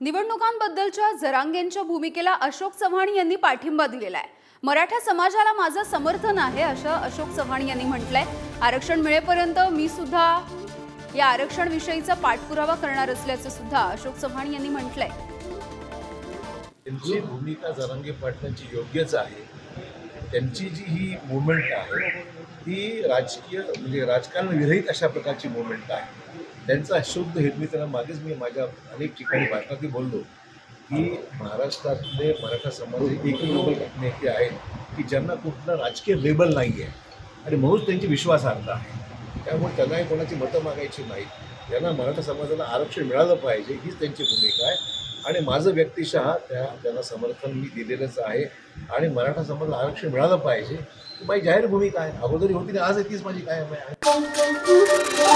निवडणुकांबद्दलच्या जरांगेंच्या भूमिकेला अशोक चव्हाण यांनी पाठिंबा दिलेला आहे. मराठा समाजाला माझं समर्थन आहे असं अशोक चव्हाण यांनी म्हटलंय. आरक्षण मिळेपर्यंत मी सुद्धा या आरक्षण विषयीचा पाठपुरावा करणार असल्याचं सुद्धा अशोक चव्हाण यांनी म्हटलंय. त्यांची भूमिका जरांगे पाटलांची योग्यच आहे त्यांची जी ही मुवमेंट आहे ती राजकीय म्हणजे राजकारण विरहित अशा प्रकारची मुवमेंट आहे. त्यांचा शुद्ध हेतू मी त्यांना मागेच मी माझ्या अनेक ठिकाणी भारतातही बोललो की महाराष्ट्रातले मराठा समाज हे एकमेव नेते आहेत की ज्यांना कुठलं राजकीय लेबल नाही आहे आणि म्हणूनच त्यांची विश्वासार्हता आहे. त्यामुळे त्यांनाही कोणाची मतं मागायची नाहीत. त्यांना मराठा समाजाला आरक्षण मिळालं पाहिजे हीच त्यांची भूमिका आहे. आणि माझं व्यक्तिशः त्या त्यांना समर्थन मी दिलेलंच आहे. आणि मराठा समाज आरक्षण मिळालं पाहिजे. माझी जाहीर भूमिका आहे. अगोदरी होती आणि आज आहे तीच माझी काय आहे.